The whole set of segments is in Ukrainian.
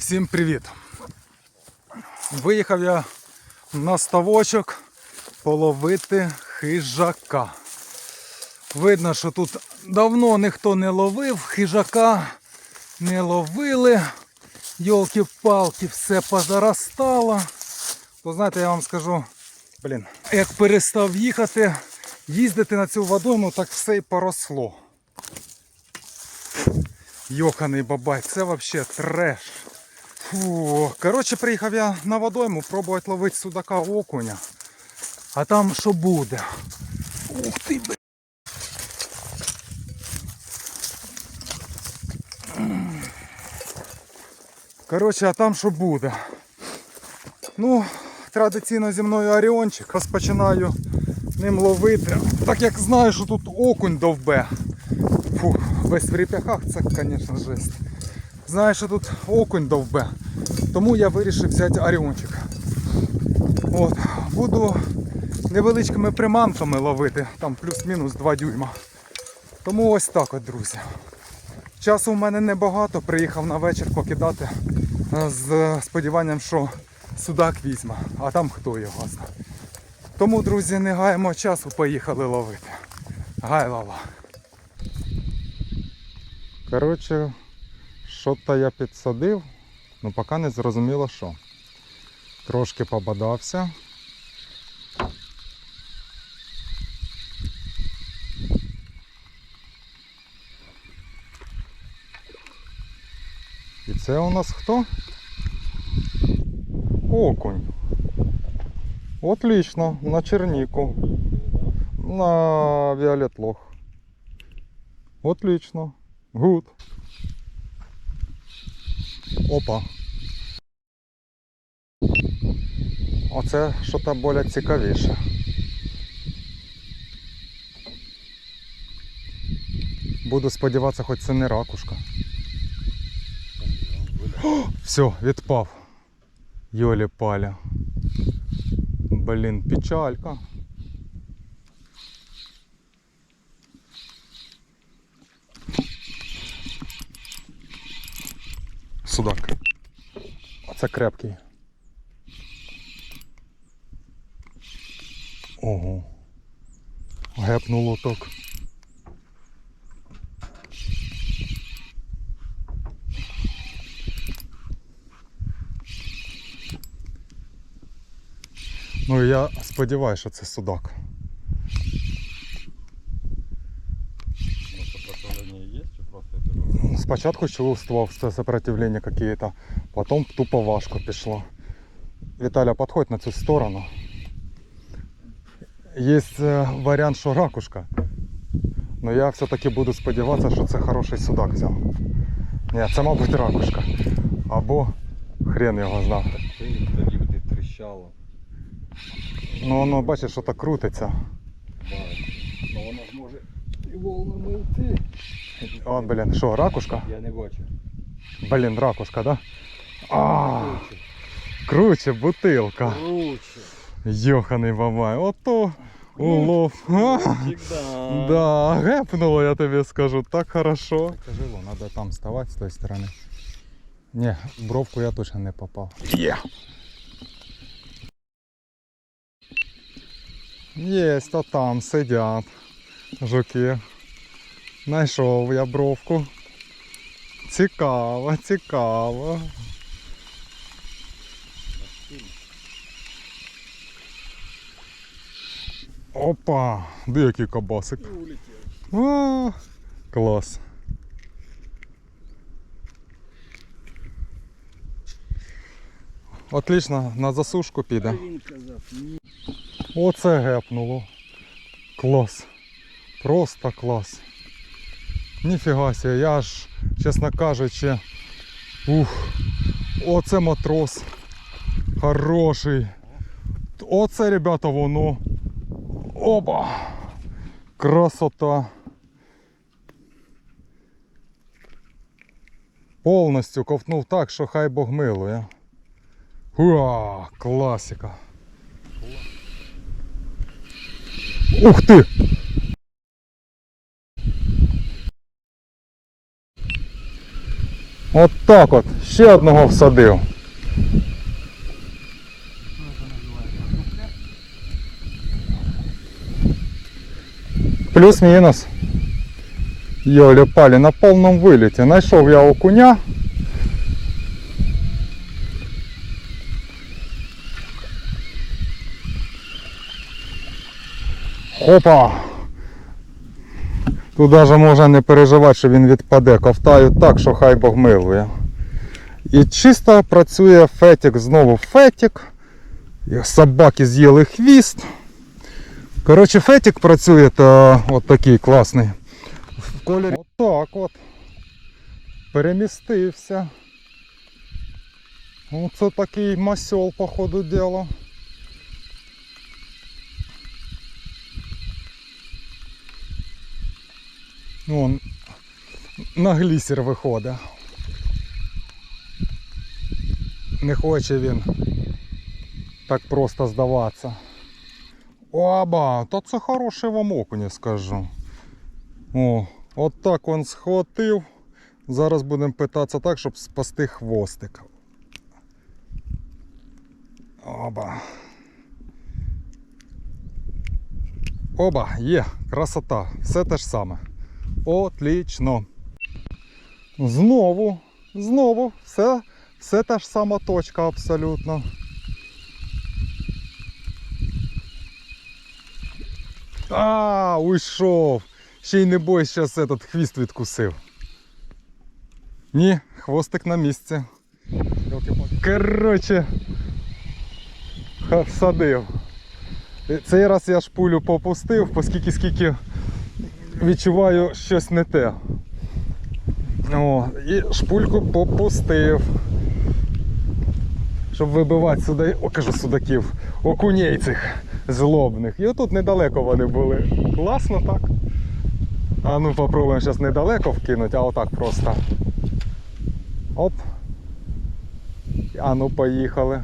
Всім привіт! Виїхав я на ставочок половити хижака. Видно, що тут давно ніхто не ловив, хижака не ловили. Йолки-палки, все позаростало. То знаєте, я вам скажу, блін, як перестав їхати, їздити на цю водойму, так все й поросло. Йоханий бабай, це взагалі треш. Фу. Коротше, приїхав я на водойму пробувати ловити судака окуня. А там що буде? Ух ти, бля. Коротше, а там що буде? Ну, традиційно зі мною оріончик. Розпочинаю ним ловити. Так як знаю, що тут окунь довбе. Фу, весь в ріп'яхах це, звісно, жесть. Знаю, що тут окунь довбе. Тому я вирішив взяти оріончик. От, буду невеличкими приманками ловити, там плюс-мінус 2 дюйма. Тому ось так от, друзі. Часу в мене небагато, приїхав на вечір покидати е, з сподіванням, що судак візьме, а там хто його знає. Тому, друзі, не гаємо часу, поїхали ловити. Гай лава. Коротше, що-то я підсадив, ну поки не зрозуміло що. Трошки побадався. І це у нас хто? Окунь. Отлично, на чернику. На віолет лох. Отлично. Гуд. Опа. Оце що-то более цікавіше. Буду сподіватися, хоч це не ракушка. Все, відпав. Йолі паля. Блін, печалька. Судак. Оце крепкий. Ого. Гепнуло так. Ну я сподіваюся, що це судак. Ну, сопротивление есть, чи просто это Спочатку чувствував це сопротивлення какие-то, потім тупо важко пішло. Віталя, підходь на цю сторону. Є е, варіант, що ракушка. Но я все-таки буду сподіватися, що це хороший судак взяв. Ні, це мабуть ракушка. Або хрен його знав. Тоді тріщало. Ну воно бачиш, що так крутиться. Да. Ну воно ж може і волнами йти. О, блін, що, ракушка? Я не бачу. Блін, ракушка, да? А, круче бутилка. Круче. Йоханий бабай, ото улов. А, Всегда. Да, гепнуло, я тобі скажу, так хорошо. Тяжело, треба там вставати з тої сторони. Ні, в бровку я точно не попав. Є! Є, то там сидять жуки. Знайшов я бровку. Цікаво, цікаво. Опа! Де який кабасик? А, клас. Отлично, на засушку піде. Оце гепнуло. Клас. Просто клас. Ніфіга себе, я ж, чесно кажучи, ух, оце матрос. Хороший. Оце, ребята, воно. Опа! Красота. Повністю ковтнув так, що хай Бог милує. Уа, класика. Ух ти! От так от. Ще одного всадив. Плюс-мінус. Йолі палі на повному виліті. Знайшов я окуня. Опа! Тут навіть можна не переживати, що він відпаде. Ковтаю так, що хай Бог милує. І чисто працює фетік, знову фетік. Собаки з'їли хвіст. Коротше, фетік працює та от такий класний. В кольорі. Отак от. Перемістився. Оце такий масьол, по ходу діла. Вон на глісер виходить. Не хоче він так просто здаватися. Оба, та це хороший вам окунь, скажу. О, от так він схватив. Зараз будемо питатися так, щоб спасти хвостик. Оба. Оба, є, красота. Все те ж саме. Отлично. Знову, знову, все, все та ж сама точка абсолютно. А, уйшов. Ще й не бойся, зараз этот хвіст відкусив. Ні, хвостик на місці. Короче, ха, всадив. Цей раз я шпулю попустив, оскільки скільки відчуваю щось не те. О, і шпульку попустив. Щоб вибивати сюди, о, кажу судаків, окуней цих злобних. І отут недалеко вони були. Класно так. А ну попробуємо зараз недалеко вкинути, а отак просто. Оп. А ну поїхали.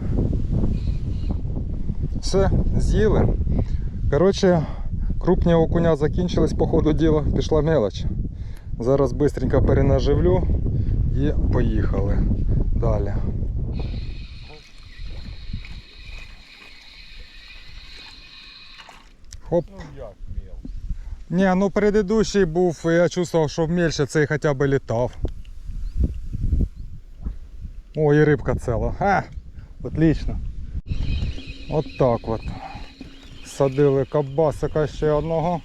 Все, з'їли. Коротше, крупні окуня закінчились по ходу діла, пішла мелоч. Зараз швидко перенаживлю і поїхали далі. Хоп. Ну? Ні, ну предыдущий був, я чувствував, що мельче цей хоча б літав. О, і рибка ціла. Отлично. От так от. Садили кабасика ще одного.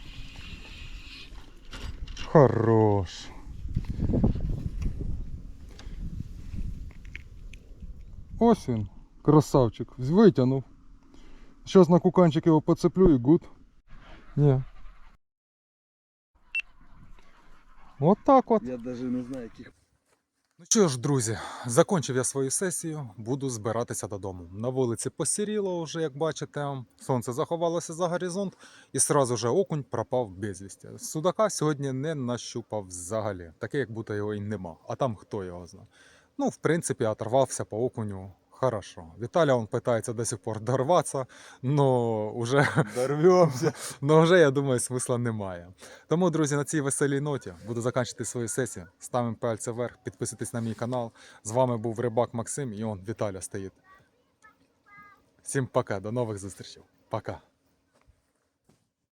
Хорош. Ось він, красавчик. Витягнув. Зараз на куканчик його поцеплю і гуд. Ні. От так от. Я даже не знаю, яких Ну що ж, друзі, закончив я свою сесію, буду збиратися додому. На вулиці посіріло вже, як бачите, сонце заховалося за горизонт, і сразу же окунь пропав безвісті. Судака сьогодні не нащупав взагалі, таке, як будто його і нема. А там хто його знає. Ну, в принципі, оторвався по окуню. Хорошо. Віталя он пытается до сих пор дорватися, но уже дорвемся. но вже, я думаю, смисла немає. Тому, друзі, на цій веселій ноті буду закінчити свою сесію. Ставимо пальці вверх, підписуйтесь на мій канал. З вами був Рибак Максим і он Віталя стоїть. Всім пока, до нових зустрічей. Пока.